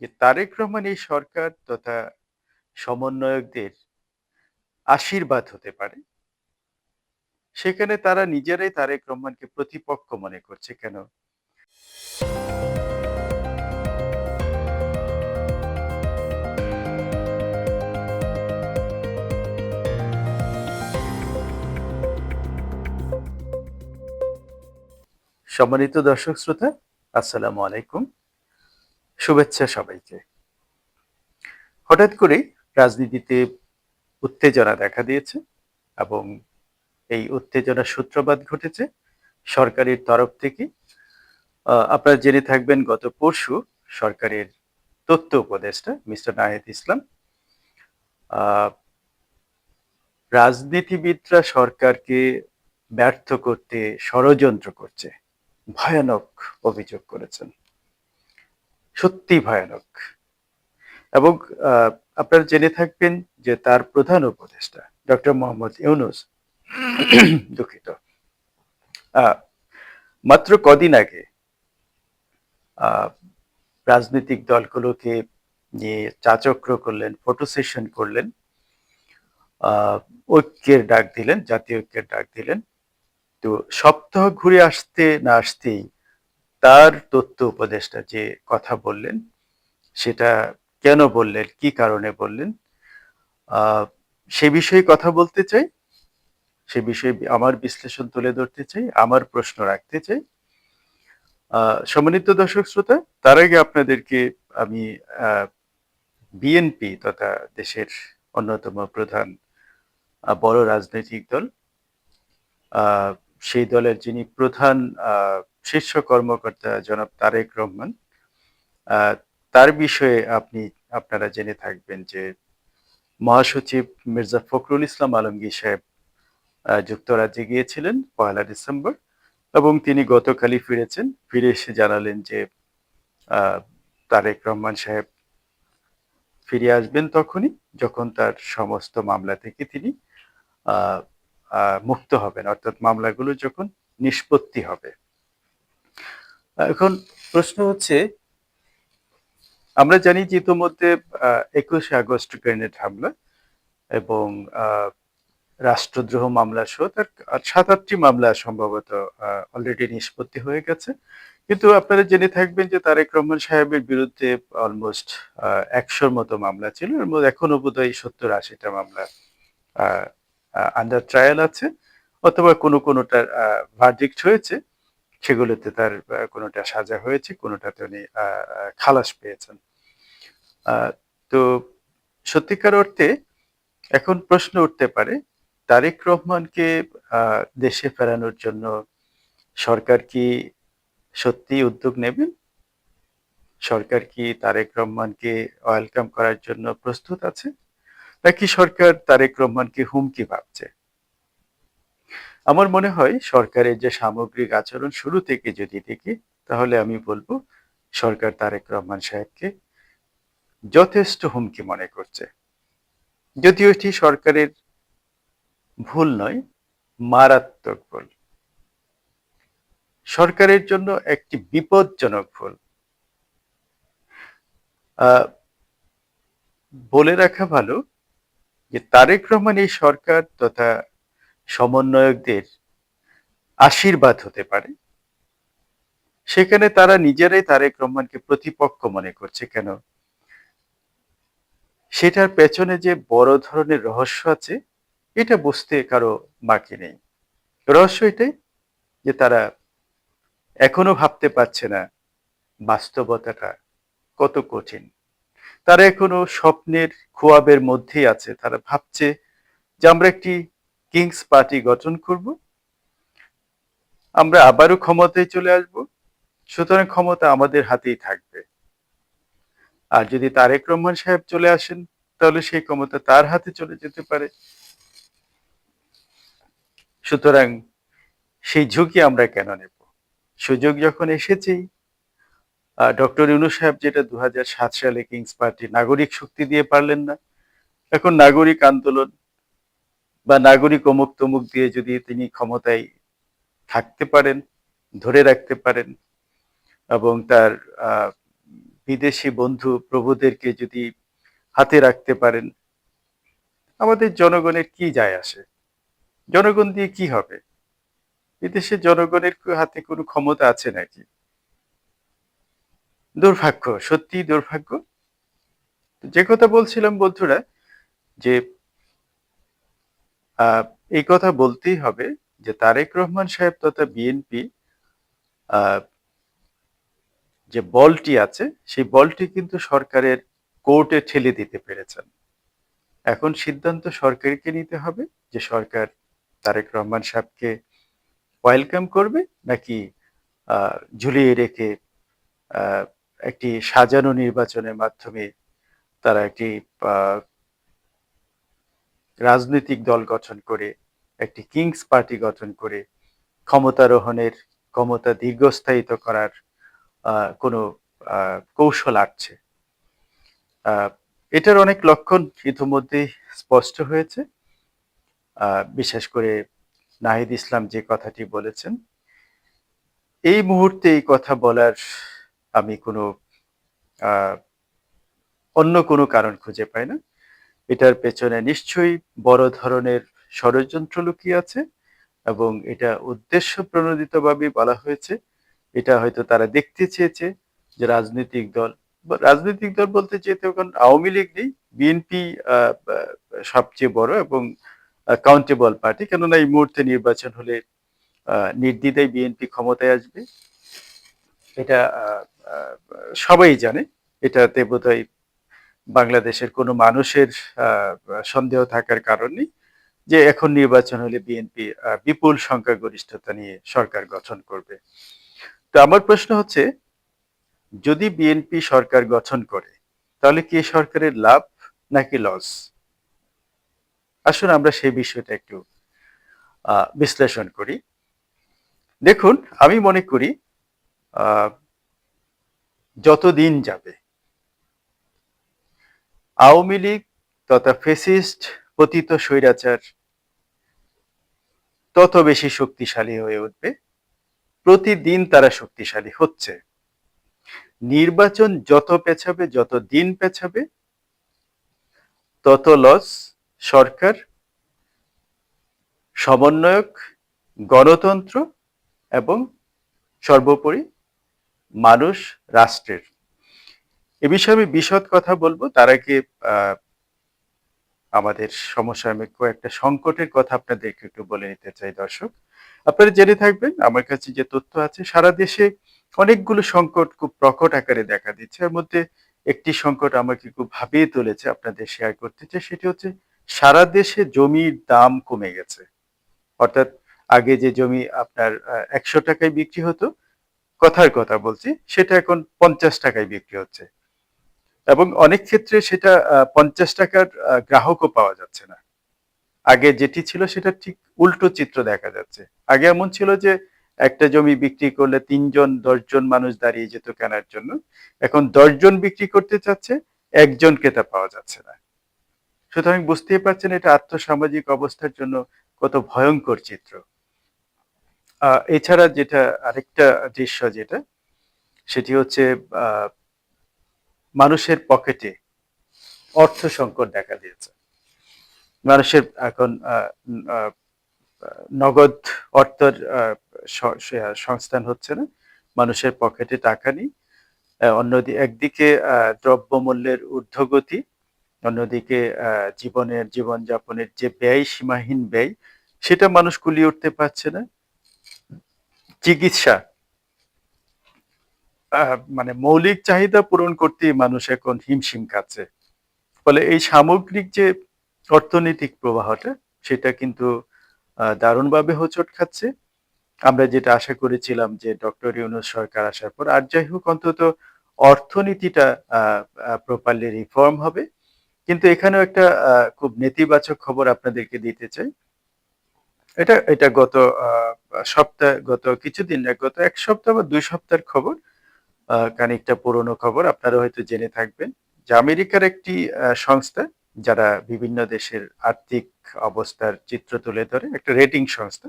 যে তারেক রহমান এই সরকার তথা সমন্বয়কদের আশীর্বাদ হতে পারে, সেখানে তারা নিজেরাই তারেক রহমানকে প্রতিপক্ষ মনে করছে কেন? সম্মানিত দর্শক শ্রোতা, আসসালামু আলাইকুম। শুভেচ্ছা সবাইকে। হঠাৎ করে রাজনীতিতে উত্তেজনা দেখা দিয়েছে এবং এই উত্তেজনার সূত্রপাত ঘটেছে সরকারের তরফ থেকে। আপনারা জেনে থাকবেন, গত পরশু সরকারের তথ্য উপদেষ্টা মিস্টার নাহিদ ইসলাম রাজনীতিবিদরা সরকারকে ব্যর্থ করতে ষড়যন্ত্র করছে, ভয়ানক অভিযোগ করেছেন। সত্যি ভয়ানক। এবং আপনারা জেনে থাকবেন যে তার প্রধান উপদেষ্টা, ডক্টর মোহাম্মদ ইউনুস, দুঃখিত মাত্র কদিন আগে রাজনৈতিক দলগুলোকে নিয়ে চাচক্র করলেন, ফটো সেশন করলেন ঐক্যের ডাক দিলেন, জাতীয় ঐক্যের ডাক দিলেন। তো সপ্তাহ ঘুরে আসতে না আসতেই তার তথ্য উপদেষ্টা যে কথা বললেন সেটা কেন বললেন কি কারণে বললেন সে বিষয়ে কথা বলতে চাই সে বিষয়ে আমার বিশ্লেষণ তুলে ধরতে চাই আমার প্রশ্ন রাখতে চাই। সম্মানিত দর্শক শ্রোতা তার আগে আপনাদেরকে আমি বিএনপি তথা দেশের অন্যতম প্রধান বড় রাজনৈতিক দল সেই দলের যিনি প্রধান আহ, শীর্ষ কর্মকর্তা জনাব তারেক রহমান তার বিষয়ে আপনি, আপনারা জেনে থাকবেন যে মহাসচিব মির্জা ফখরুল ইসলাম আলমগীর সাহেব যুক্তরাজ্যে গিয়েছিলেন পয়লা ডিসেম্বর এবং তিনি গতকালই ফিরেছেন। ফিরে এসে জানালেন যে তারেক রহমান সাহেব ফিরে আসবেন তখনই, যখন তার সমস্ত মামলা থেকে তিনি মুক্ত হবেন। অর্থাৎ মামলাগুলো যখন নিষ্পত্তি হবে। এখন প্রশ্ন হচ্ছে, আমরা জানি যে ইতোমধ্যে একুশে আগস্ট গ্রেনেড হামলা এবং রাষ্ট্রদ্রোহ মামলা সহ তার সাত আটটি মামলা সম্ভবত অলরেডি নিষ্পত্তি হয়ে গেছে। কিন্তু আপনারা জেনে থাকবেন যে তারেক রহমান সাহেবের বিরুদ্ধে অলমোস্ট একশোর মতো মামলা ছিল। এর মধ্যে এখনও বোধহয় সত্তর আশিটা মামলা আন্ডার ট্রায়াল আছে অথবা কোনো কোনোটার ভার্ডিক্ট হয়েছে। সেগুলোতে তার কোনোটা সাজা হয়েছে, কোনোটাতে উনি খালাস পেয়েছেন। তো সত্যিকার অর্থে এখন প্রশ্ন উঠতে পারে, তারেক রহমানকে দেশে ফেরানোর জন্য সরকার কি সত্যি উদ্যোগ নেবেন? সরকার কি তারেক রহমানকে ওয়েলকাম করার জন্য প্রস্তুত আছে? নাকি সরকার তারেক রহমানকে হুমকি ভাবছে? আমার মনে হয় সরকারের যে সামগ্রিক আচরণ শুরু থেকে যদি দেখি, তাহলে আমি বলব সরকার তারেক রহমান সাহেবকে যথেষ্ট হুমকি মনে করছে। যদিও এটি সরকারের ভুল নয়, মারাত্মক ভুল। সরকারের জন্য একটি বিপজ্জনক ভুল। বলে রাখা ভালো যে তারেক রহমান এই সরকার তথা সমন্বয়কদের আশীর্বাদ হতে পারে। সেখানে তারা নিজেরাই তারেক রহমানকে প্রতিপক্ষ মনে করছে কেন? সেটার পেছনে যে বড় ধরনের রহস্য আছে, এটা বুঝতে কারও বাকি নেই। রহস্য এটাই যে তারা এখনও ভাবতে পারছে না বাস্তবতাটা কত কঠিন। তারা এখনও স্বপ্নের খোয়াবের মধ্যেই আছে। তারা ভাবছে যে আমরা একটি কিংস পার্টি গঠন করব। আমরা আবারও ক্ষমতায় চলে আসব। সুতরাং ক্ষমতা আমাদের হাতেই থাকবে। আর যদি তারেক রহমান সাহেব চলে আসেন, তাহলে সেই ক্ষমতা তার হাতে চলে যেতে পারে। সুতরাং সেই ঝুঁকি আমরা কেন নেব? সুযোগ যখন এসেছেই ডক্টর ইউনু সাহেব যেটা দু হাজার সাত সালে কিংস পার্টি নাগরিক শক্তি দিয়ে পারলেন না, এখন নাগরিক আন্দোলন বা নাগরিক অমুক তমুক দিয়ে যদি তিনি ক্ষমতায় থাকতে পারেন, ধরে রাখতে পারেন এবং তার বিদেশি বন্ধু প্রভুদেরকে যদি হাতে রাখতে পারেন, আমাদের জনগণের কি যায় আসে? জনগণ দিয়ে কি হবে? বিদেশের জনগণের হাতে কোনো ক্ষমতা আছে নাকি? দুর্ভাগ্য সত্যি দুর্ভাগ্য। যে কথা বলছিলাম বন্ধুরা, যে এই কথা বলতেই হবে যে তারেক রহমান সাহেব তথা বিএনপি যে বলটি আছে, সেই বলটি কিন্তু সরকারের কোর্টে ঠেলে দিতে পেরেছেন। এখন সিদ্ধান্ত সরকারকে নিতে হবে যে সরকার তারেক রহমান সাহেবকে ওয়েলকাম করবে নাকি ঝুলিয়ে রেখে একটি সাজানো নির্বাচনের মাধ্যমে তারা একটি রাজনৈতিক দল গঠন করে, একটি কিংস পার্টি গঠন করে, ক্ষমতারোহণের ক্ষমতা দীর্ঘস্থায়িত করার কোনো কৌশল আটছে। এটার অনেক লক্ষণ ইতিমধ্যেই স্পষ্ট হয়েছে। বিশেষ করে নাহিদ ইসলাম যে কথাটি বলেছেন, এই মুহূর্তে এই কথা বলার আমি কোনো অন্য কোনো কারণ খুঁজে পাই না। এটার পেছনে নিশ্চয়ই বড় ধরনের ষড়যন্ত্র লুকিয়ে আছে এবং এটা উদ্দেশ্য প্রণোদিতভাবে বলা হয়েছে। এটা হয়তো তারা দেখতে চেয়েছে যে রাজনৈতিক দল রাজনৈতিক দল বলতে চেয়েছে এখন আওয়ামী লীগ নেই, বিএনপি সবচেয়ে বড় এবং কাউন্টেবল পার্টি কেননা এই মুহূর্তে নির্বাচন হলে নির্দ্বিধায় বিএনপি ক্ষমতায় আসবে। এটা সবাই জানে, এটাতে বোধহয় বাংলাদেশের কোনো মানুষের সন্দেহ থাকার কারণ যে এখন নির্বাচন হলে বিএনপি বিপুল সংখ্যাগরিষ্ঠতা নিয়ে সরকার গঠন করবে। তো আমার প্রশ্ন হচ্ছে, যদি বিএনপি সরকার গঠন করে, তাহলে কি সরকারের লাভ নাকি লস? আসুন আমরা সেই বিষয়টা একটু বিশ্লেষণ করি। দেখুন, আমি মনে করি যত দিন যাবে আওয়ামী লীগ তথা ফেসিস্ট পতিত স্বৈরাচার তত বেশি শক্তিশালী হয়ে উঠবে। প্রতিদিন তারা শক্তিশালী হচ্ছে। নির্বাচন যত পেছাবে, যত দিন পেছাবে, তত লস সরকার, সমন্বয়ক, গণতন্ত্র এবং সর্বোপরি মানুষ রাষ্ট্রের। এ বিষয়ে আমি বিশদ কথা বলব। তার আগে আমাদের সমস্যা আমি কয়েকটা সংকটের কথা আপনাদেরকে একটু বলে নিতে চাই, দর্শক। আপনারা জেনে থাকবেন, আমার কাছে যে তথ্য আছে, সারা দেশে অনেকগুলো সংকট খুব প্রকট আকারে দেখা দিচ্ছে। এর মধ্যে একটি সংকট আমাকে খুব ভাবিয়ে তুলেছে, আপনাদের শেয়ার করতে চাই, সেটি হচ্ছে সারা দেশে জমির দাম কমে গেছে। অর্থাৎ আগে যে জমি আপনার একশো টাকায় বিক্রি হতো, কথার কথা বলছি, সেটা এখন পঞ্চাশ টাকায় বিক্রি হচ্ছে। এবং অনেক ক্ষেত্রে সেটা পঞ্চাশ টাকার গ্রাহকও পাওয়া যাচ্ছে না। আগে যেটি ছিল সেটা ঠিক উল্টো চিত্র দেখা যাচ্ছে। আগে এমন ছিল যে একটা জমি বিক্রি করলে তিনজন, দশজন মানুষ দাঁড়িয়ে যেত কেনার জন্য। এখন দশজন বিক্রি করতে চাচ্ছে একজন ক্রেতা পাওয়া যাচ্ছে না। সুতরাং বুঝতেই পারছেন এটা আর্থসামাজিক অবস্থার জন্য কত ভয়ঙ্কর চিত্র। এছাড়া যেটা আরেকটা দৃশ্য যেটা, সেটি হচ্ছে মানুষের পকেটে অর্থ সংকট দেখা দিয়েছে। মানুষের এখন নগদ অর্থের সংস্থান হচ্ছে না। মানুষের পকেটে টাকা নেই। অন্যদিকে একদিকে দ্রব্যমূল্যের ঊর্ধ্বগতি, অন্যদিকে জীবনের, জীবনযাপনের যে ব্যয়, সীমাহীন ব্যয়, সেটা মানুষ কুলিয়ে উঠতে পারছে না। চিকিৎসা মানে মৌলিক চাহিদা পূরণ করতেই মানুষ এখন হিমশিম খাচ্ছে। ফলে এই সামগ্রিক যে অর্থনৈতিক প্রবাহটা, সেটা কিন্তু দারুণভাবে হোঁচট খাচ্ছে। আমরা যেটা আশা করেছিলাম যে ডক্টর ইউনুস সরকার আসার পর, আর যাই হোক, অন্তত অর্থনীতিটা প্রপারলি রিফর্ম হবে। কিন্তু এখানেও একটা খুব নেতিবাচক খবর আপনাদেরকে দিতে চাই। এটা এটা গত সপ্তাহ, গত কিছুদিন গত এক সপ্তাহ বা দুই সপ্তাহের খবর। খানিকটা পুরনো খবর, আপনারা হয়তো জেনে থাকবেন। যে আমেরিকার একটি সংস্থা, যারা বিভিন্ন দেশের আর্থিক অবস্থার চিত্র তুলে ধরে একটা রেটিং সংস্থা,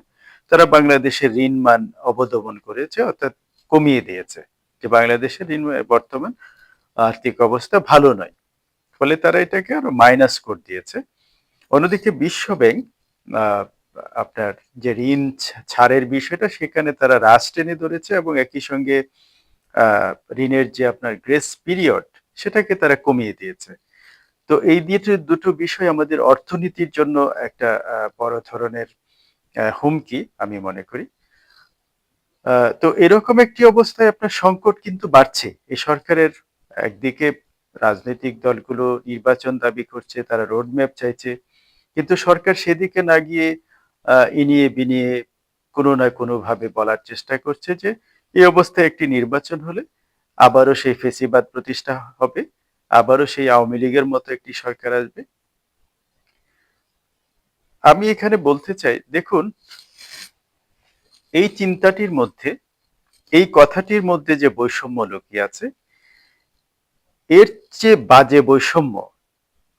তারা বাংলাদেশের ঋণ মান অবদমন করেছে, অর্থাৎ কমিয়ে দিয়েছে। যে বাংলাদেশের ঋণ বর্তমান আর্থিক অবস্থা ভালো নয়। ফলে তারা এটাকে আরও মাইনাস করে দিয়েছে। অন্যদিকে বিশ্ব ব্যাংক আপনার যে ঋণ ছাড়ের বিষয়টা, সেখানে তারা হ্রাস টেনে ধরেছে এবং একই সঙ্গে ঋণের যে আপনার গ্রেস পিরিয়ড সেটাকে তারা কমিয়ে দিয়েছে। তো এই দুটো দুটো বিষয় আমাদের অর্থনীতির জন্য একটা বড় ধরনের হুমকি, আমি মনে করি। তো এরকম একটি অবস্থায় আপনার সংকট কিন্তু বাড়ছে। এই সরকারের একদিকে রাজনৈতিক দলগুলো নির্বাচন দাবি করছে, তারা রোড ম্যাপ চাইছে। কিন্তু সরকার সেদিকে না গিয়ে ইনিয়ে বিনিয়ে কোনো না কোনোভাবে বলার চেষ্টা করছে যে এই অবস্থায় একটি নির্বাচন হলে আবারও সেই ফেসিবাদ প্রতিষ্ঠা হবে, আবারও সেই আওয়ামী লীগের মতো একটি সরকার আসবে। আমি এখানে বলতে চাই, দেখুন, এই চিন্তাটির মধ্যে, এই কথাটির মধ্যে যে বৈষম্য লুকিয়ে আছে, এর চেয়ে বাজে বৈষম্য,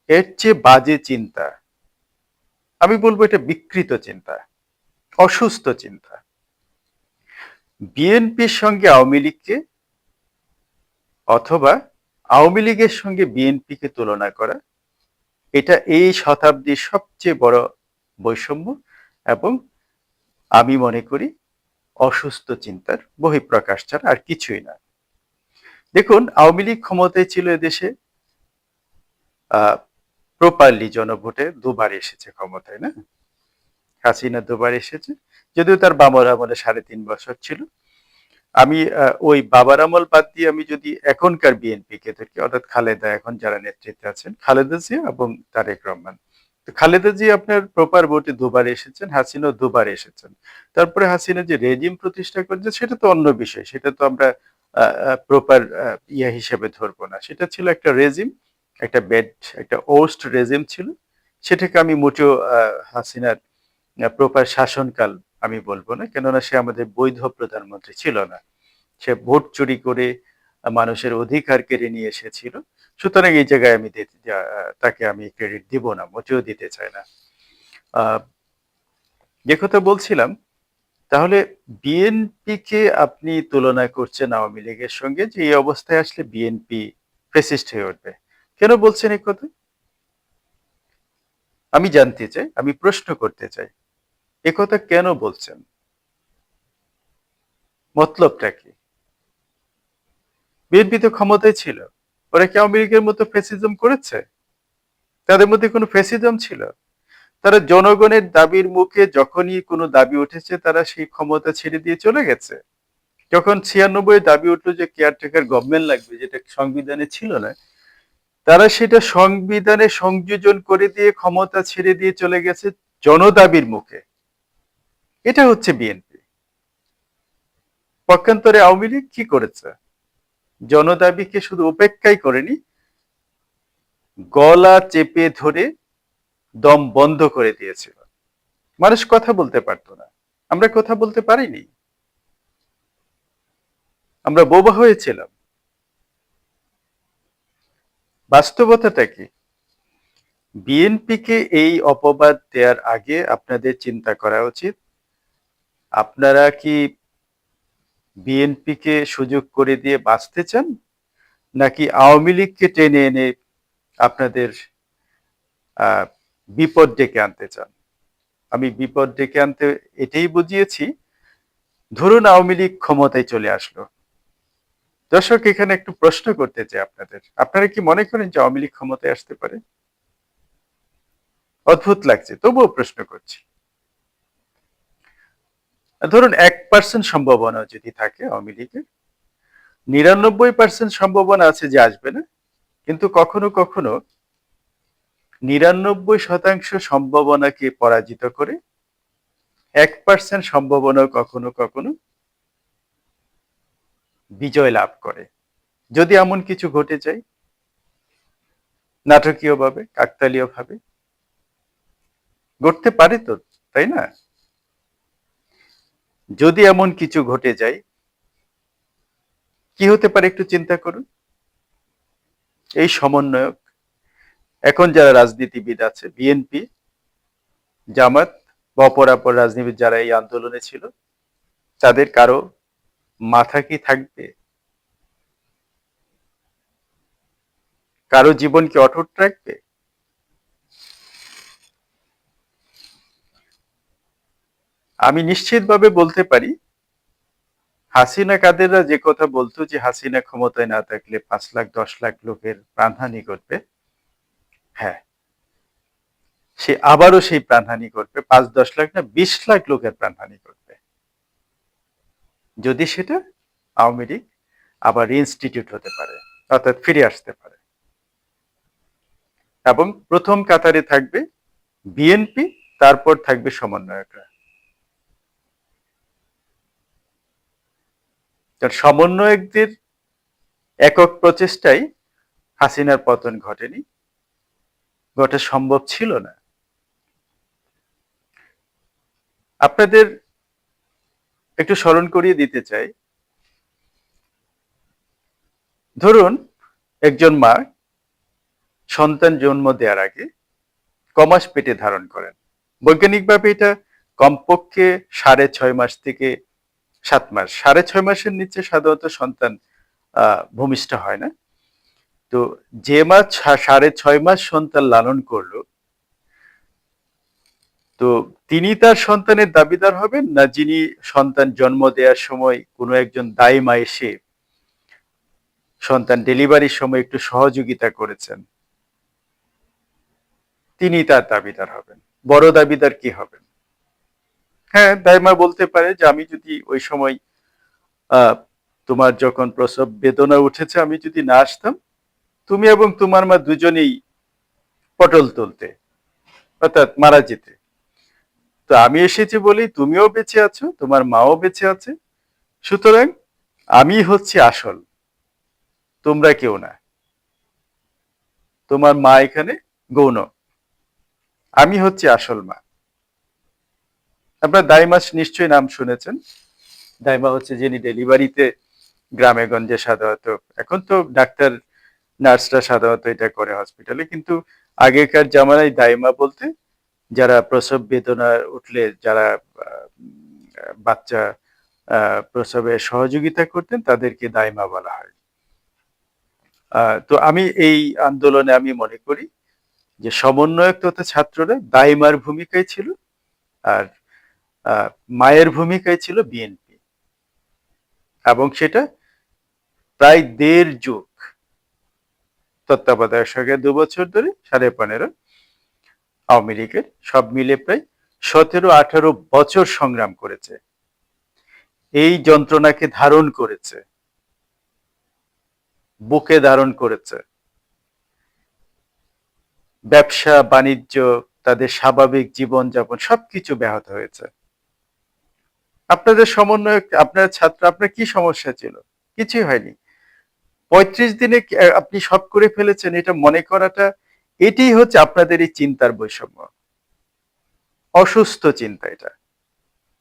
এর চেয়ে বাজে চিন্তা, আমি বলব এটা বিকৃত চিন্তা, অসুস্থ চিন্তা। বিএনপির সঙ্গে আওয়ামী লীগকে অথবা আওয়ামী লীগের সঙ্গে বিএনপিকে তুলনা করা, এটা এই শতাব্দীর সবচেয়ে বড় বৈষম্য এবং আমি মনে করি অসুস্থ চিন্তার বহিঃপ্রকাশ ছাড়া আর কিছুই না। দেখুন, আওয়ামী লীগ ক্ষমতায় ছিল এদেশে, আহ, প্রপারলি জনভোটে দুবার এসেছে ক্ষমতায়, না? হাসিনা দুবার এসেছে, যদিও তার বাবার আমলে সাড়ে তিন বছর ছিল। আমি ওই বাবার আমল বাদ দিয়ে আমি যদি এখনকার বিএনপি কে ধরি অর্থাৎ খালেদা এখন যারা নেতৃত্বে আছেন, খালেদা জিয়া এবং তারেক রহমান। খালেদা জিয়া আপনার প্রপার ভোটে দুবার এসেছেন, হাসিনাও দুবার এসেছেন। তারপরে হাসিনা যে রেজিম প্রতিষ্ঠা করেছে, সেটা তো অন্য বিষয়। সেটা তো আমরা প্রপার ইয়া হিসেবে ধরবো না। সেটা ছিল একটা রেজিম, একটা বেড একটা ওস্ট রেজিম ছিল। সেটাকে আমি মোটেও হাসিনার প্রপার শাসনকাল আমি বলব না, কেননা সে আমাদের বৈধ প্রধানমন্ত্রী ছিল না। সে ভোট চুরি করে মানুষের অধিকার কেড়ে নিয়ে এসেছিল। সুতরাং এই জায়গায় আমি তাকে আমি ক্রেডিট দিব না, মোটেও দিতে চাই না। যে কথা বলছিলাম, তাহলে বিএনপি কে আপনি তুলনা করছেন আওয়ামী লীগের সঙ্গে যে এই অবস্থায় আসলে বিএনপি ফেসিস্ট হয়ে উঠবে। কেন বলছেন এই কথা? আমি জানতে চাই, আমি প্রশ্ন করতে চাই। এ কথা কেন বলছেন? মতলবটা কি? বিএনপি তো ক্ষমতায় ছিল। ওরা কি লীগের মতো ফেসিজম করেছে? তাদের মধ্যে কোনো ফেসিজম ছিল? তারা জনগণের দাবির মুখে যখনই কোনো দাবি উঠেছে, তারা সেই ক্ষমতা ছেড়ে দিয়ে চলে গেছে। যখন ছিয়ানব্বই দাবি উঠল যে কেয়ারটেকার গভর্নমেন্ট লাগবে, যেটা সংবিধানে ছিল না, তারা সেটা সংবিধানে সংযোজন করে দিয়ে ক্ষমতা ছেড়ে দিয়ে চলে গেছে জনদাবির মুখে। এটা হচ্ছে বিএনপি। পক্ষান্তরে আওয়ামী লীগ কি করেছে? জনদাবিকে শুধু উপেক্ষাই করেনি, গলা চেপে ধরে দম বন্ধ করে দিয়েছিল। মানুষ কথা বলতে পারতো না। আমরা কথা বলতে পারিনি। আমরা বোবা হয়েছিলাম। বাস্তবতাটা কি? বিএনপিকে এই অপবাদ দেওয়ার আগে আপনাদের চিন্তা করা উচিত আপনারা কি বিএনপিকে সুযোগ করে দিয়ে বাঁচতে চান? নাকি আওয়ামী লীগকে টেনে এনে আপনাদের বিপদ ডেকে আনতে চান? আমি বিপদ ডেকে আনতে এটাই বুঝিয়েছি। ধরুন আওয়ামী লীগ ক্ষমতায় চলে আসলো। দর্শক, এখানে একটু প্রশ্ন করতে চাই আপনাদের। আপনারা কি মনে করেন যে আওয়ামী লীগ ক্ষমতায় আসতে পারে? অদ্ভুত লাগছে, তবুও প্রশ্ন করছি। ধরুন, এক পার্সেন্ট সম্ভাবনা যদি থাকে আওয়ামী লীগের, নিরানব্বই পার্সেন্ট সম্ভাবনা আছে যে আসবে না, কিন্তু কখনো কখনো নিরানব্বই শতাংশ সম্ভাবনাকে পরাজিত করে এক পার্সেন্ট সম্ভাবনা কখনো কখনো বিজয় লাভ করে। যদি এমন কিছু ঘটে যায়, নাটকীয়ভাবে, কাকতালীয়ভাবে, ঘটতে পারে তো, তাই না? যদি এমন কিছু ঘটে যায়, কি হতে পারে একটু চিন্তা করুন। এই সমন্বয়ক, এখন যারা রাজনীতিবিদ আছে, বিএনপি, জামাত বা অপরাপর রাজনীতিবিদ যারা এই আন্দোলনে ছিল, তাদের কারও মাথা কি থাকবে? কারও জীবন কি অটুট রাখবে আমি নিশ্চিতভাবে বলতে পারি, হাসিনা কাদেররা যে কথা বলতো যে হাসিনা ক্ষমতায় না থাকলে পাঁচ লাখ, দশ লাখ লোকের প্রাণহানি করবে হ্যাঁ। সে আবারও সেই প্রাণহানি করবে পাঁচ, দশ লাখ না, বিশ লাখ লোকের প্রাণহানি করবে যদি সেটা আওয়ামী লীগ আবার ইনস্টিটিউট হতে পারে, অর্থাৎ ফিরে আসতে পারে। এবং প্রথম কাতারে থাকবে বিএনপি, তারপর থাকবে সমন্বয়করা কারণ সমন্বয়কদের একক প্রচেষ্টাই হাসিনার পতন ঘটেনি। ঘটা সম্ভব ছিল না। আপনাদের একটু স্মরণ করিয়ে দিতে চাই। ধরুন, একজন মা সন্তান জন্ম দেওয়ার আগে কমাস পেটে ধারণ করেন। বৈজ্ঞানিকভাবে এটা কমপক্ষে সাড়ে ছয় মাস থেকে সাত মাস। সাড়ে ছয় মাসের নিচে সাধারণত সন্তান ভূমিষ্ঠ হয় না। তো যে মা সাড়ে ছয় মাস সন্তান লালন করল, তো তিনি তার সন্তানের দাবিদার হবেন না যিনি সন্তান জন্ম দেওয়ার সময় কোনো একজন দায়ী মা এসে সন্তান ডেলিভারির সময় একটু সহযোগিতা করেছেন? তিনি তার দাবিদার হবেন। বড় দাবিদার কি হবেন? হ্যাঁ দাইমা বলতে পারে যে আমি যদি ওই সময় তোমার যখন প্রসব বেদনা উঠেছে, আমি যদি না আসতাম, তুমি এবং তোমার মা দুজনেই পটল তুলতে, অর্থাৎ মারা যেতে। তো আমি এসেছি বলি তুমিও বেঁচে আছো, তোমার মাও বেঁচে আছে। সুতরাং আমি হচ্ছে আসল, তোমরা কেউ না। তোমার মা এখানে গৌণ, আমি হচ্ছে আসল মা। আপনার দাইমাস নিশ্চয়ই নাম শুনেছেন। দাইমা হচ্ছে যিনি ডেলিভারিতে গ্রামে গঞ্জে সাধারণত, এখন তো ডাক্তার, নার্সরা সাধারণত এটা করে হসপিটালে, কিন্তু আগেকার জামানায় দাইমা বলতে যারা প্রসব বেদনা উঠলে, যারা বাচ্চা প্রসবে সহযোগিতা করতেন, তাদেরকে দাইমা বলা হয়। তো আমি এই আন্দোলনে আমি মনে করি যে সমন্বয়ক তথা ছাত্ররা দাইমার ভূমিকায় ছিল, আর মায়ের ভূমিকায় ছিল বিএনপি এবং সেটা প্রায় দেড় যুগ। তত্ত্বাবধায়ক সরকার দু বছর ধরে সাড়ে পনেরো। আওয়ামী লীগের সব মিলে প্রায় সতেরো, আঠারো বছর সংগ্রাম করেছে। এই যন্ত্রণাকে ধারণ করেছে। বুকে ধারণ করেছে। ব্যবসা, বাণিজ্য, তাদের স্বাভাবিক জীবনযাপন সবকিছু ব্যাহত হয়েছে। আপনাদের সমন্বয় আপনার ছাত্র, আপনার কি সমস্যা ছিল? কিছুই হয়নি। পঁয়ত্রিশ দিনে আপনি সব করে ফেলেছেন এটা মনে করাটা, এটাই হচ্ছে আপনাদের এই চিন্তার বৈষম্য। অসুস্থ চিন্তা এটা।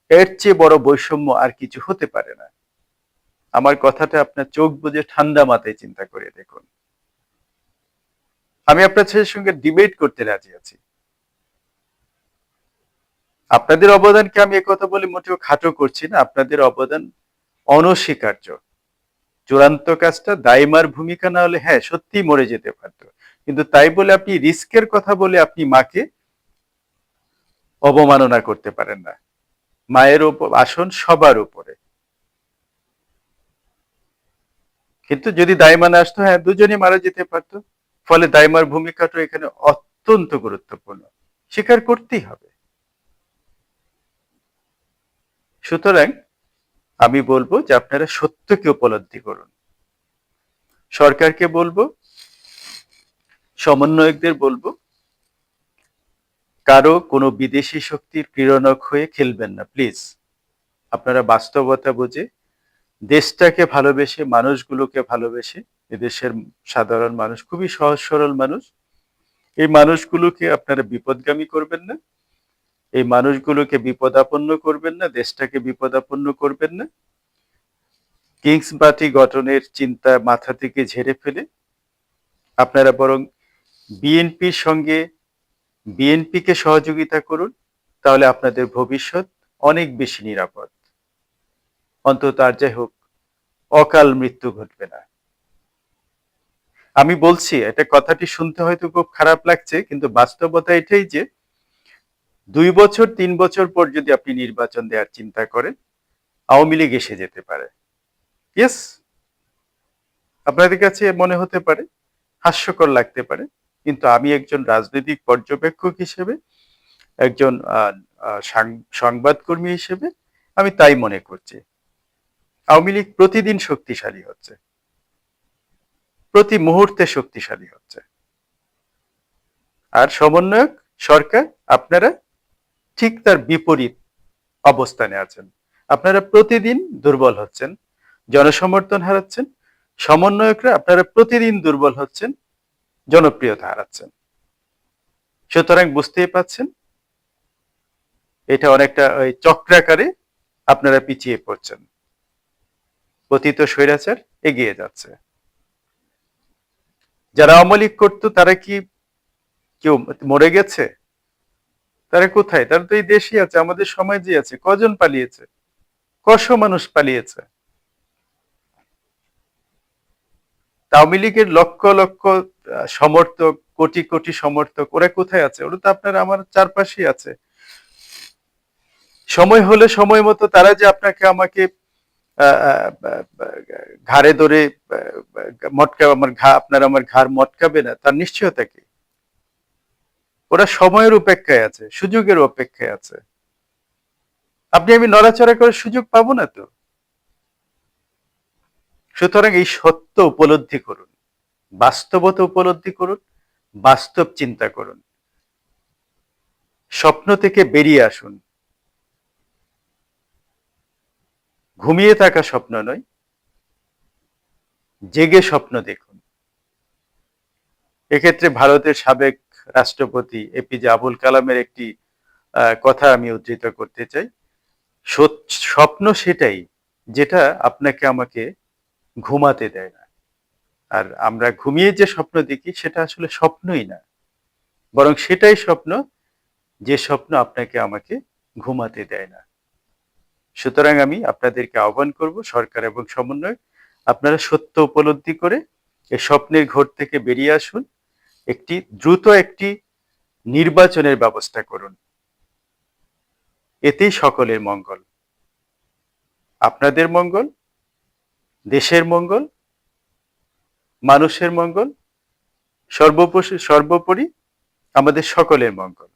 এর চেয়ে বড় বৈষম্য আর কিছু হতে পারে না। আমার কথাটা আপনার চোখ বুঝে ঠান্ডা মাথায় চিন্তা করে দেখুন। আমি আপনার ছেলের সঙ্গে ডিবেট করতে রাজি আছি। আপনাদের অবদানকে আমি কথা বলে, মোটেও খাটো করছি না, আপনাদের অবদান অনস্বীকার্য। চূড়ান্ত কাজটা দাইমার ভূমিকা না হলে হ্যাঁ সত্যি মরে যেতে পারত। কিন্তু তাই বলে আপনি রিস্কের কথা বলে আপনি মাকে অবমাননা করতে পারেন না। মায়ের ওপর আসন সবার উপরে। কিন্তু যদি দায়মানা আসতো হ্যাঁ দুজনই মারা যেতে পারত। ফলে দায়মার ভূমিকাটা এখানে অত্যন্ত গুরুত্বপূর্ণ। স্বীকার করতেই হবে। সুতরাং আমি বলব যে আপনারা সত্যকে উপলব্ধি করুন। সরকারকে বলব, সমন্বয়কদের বলব, কারও কোনো বিদেশি শক্তির ক্রীড়নক হয়ে খেলবেন না, প্লিজ। আপনারা বাস্তবতা বুঝে, দেশটাকে ভালোবেসে, মানুষগুলোকে ভালোবেসে, এদেশের সাধারণ মানুষ, খুবই সহজ সরল মানুষ, এই মানুষগুলোকে আপনারা বিপদগামী করবেন না। এই মানুষগুলোকে বিপদাপন্ন করবেন না, দেশটাকে বিপদাপন্ন করবেন না। কিংস পার্টি গঠনের চিন্তা মাথা থেকে ঝেড়ে ফেলে। আপনারা বরং বিএনপির সঙ্গে বিএনপিকে সহযোগিতা করুন, তাহলে আপনাদের ভবিষ্যৎ অনেক বেশি নিরাপদ। অন্তত আর যাই হোক, অকাল মৃত্যু ঘটবে না। আমি বলছি, এটা কথাটি শুনতে হয়তো খুব খারাপ লাগছে, কিন্তু বাস্তবতা এটাই যে দুই বছর, তিন বছর পর যদি আপনি নির্বাচন দেওয়ার চিন্তা করেন, আওয়ামী লীগ এসে যেতে পারে। ইয়েস আপনাদের কাছে মনে হতে পারে, হাস্যকর লাগতে পারে, কিন্তু আমি একজন রাজনৈতিক পর্যবেক্ষক হিসেবে, একজন সংবাদকর্মী হিসেবে আমি তাই মনে করছি। আওয়ামী লীগ প্রতিদিন শক্তিশালী হচ্ছে। প্রতি মুহূর্তে শক্তিশালী হচ্ছে। আর সমন্বয়ক, সরকার, আপনারা ঠিক তার বিপরীত অবস্থানে আছেন। আপনারা প্রতিদিন দুর্বল হচ্ছেন, জনসমর্থন হারাচ্ছেন, সমন্বয়করা আপনারা প্রতিদিন দুর্বল হচ্ছেন, জনপ্রিয়তা হারাচ্ছেন। সুতরাং বুঝতেই পাচ্ছেন, এটা অনেকটা ওই চক্রাকারে আপনারা পিছিয়ে পড়ছেন। পতিত স্বৈরাচার এগিয়ে যাচ্ছে। যারা অমলিক করত তারা কি কেউ মরে গেছে? তারা কোথায়? তারা তো এই দেশই আছে, আমাদের সমাজে আছে। কজন পালিয়েছে? কশো মানুষ পালিয়েছে? আওয়ামী লীগের লক্ষ লক্ষ সমর্থক, কোটি কোটি সমর্থক, ওরা কোথায় আছে? ওরা তো আপনার আমার চারপাশেই আছে। সময় হলে সময় মতো তারা যে আপনাকে আমাকে ঘাড়ে ধরে মটকা, আমার ঘা, আপনার আমার ঘাড় মটকাবে না, তার নিশ্চয়তা কি? ওরা সময়ের অপেক্ষায় আছে, সুযোগের অপেক্ষায় আছে। আপনি আমি নড়াচড়া করার সুযোগ পাবো না তো? সুতরাং এই সত্য উপলব্ধি করুন, বাস্তবতা উপলব্ধি করুন, বাস্তব চিন্তা করুন। স্বপ্ন থেকে বেরিয়ে আসুন। ঘুমিয়ে থাকা স্বপ্ন নয়, জেগে স্বপ্ন দেখুন। এক্ষেত্রে ভারতের সাবেক রাষ্ট্রপতি এপিজে আবুল কালামের একটি কথা আমি উদ্ধৃত করতে চাই। স্বপ্ন সেটাই যেটা আপনাকে আমাকে ঘুমাতে দেয় না। আর আমরা ঘুমিয়ে যে স্বপ্ন দেখি সেটা আসলে স্বপ্নই না। বরং সেটাই স্বপ্ন যে স্বপ্ন আপনাকে আমাকে ঘুমাতে দেয় না। সুতরাং আমি আপনাদেরকে আহ্বান করব, সরকার এবং সমন্বয়, আপনারা সত্য উপলব্ধি করে এই স্বপ্নের ঘোর থেকে বেরিয়ে আসুন। একটি, দ্রুত একটি নির্বাচনের ব্যবস্থা করুন। এতেই সকলের মঙ্গল। আপনাদের মঙ্গল, দেশের মঙ্গল, মানুষের মঙ্গল সর্বোপরি সর্বোপরি আমাদের সকলের মঙ্গল।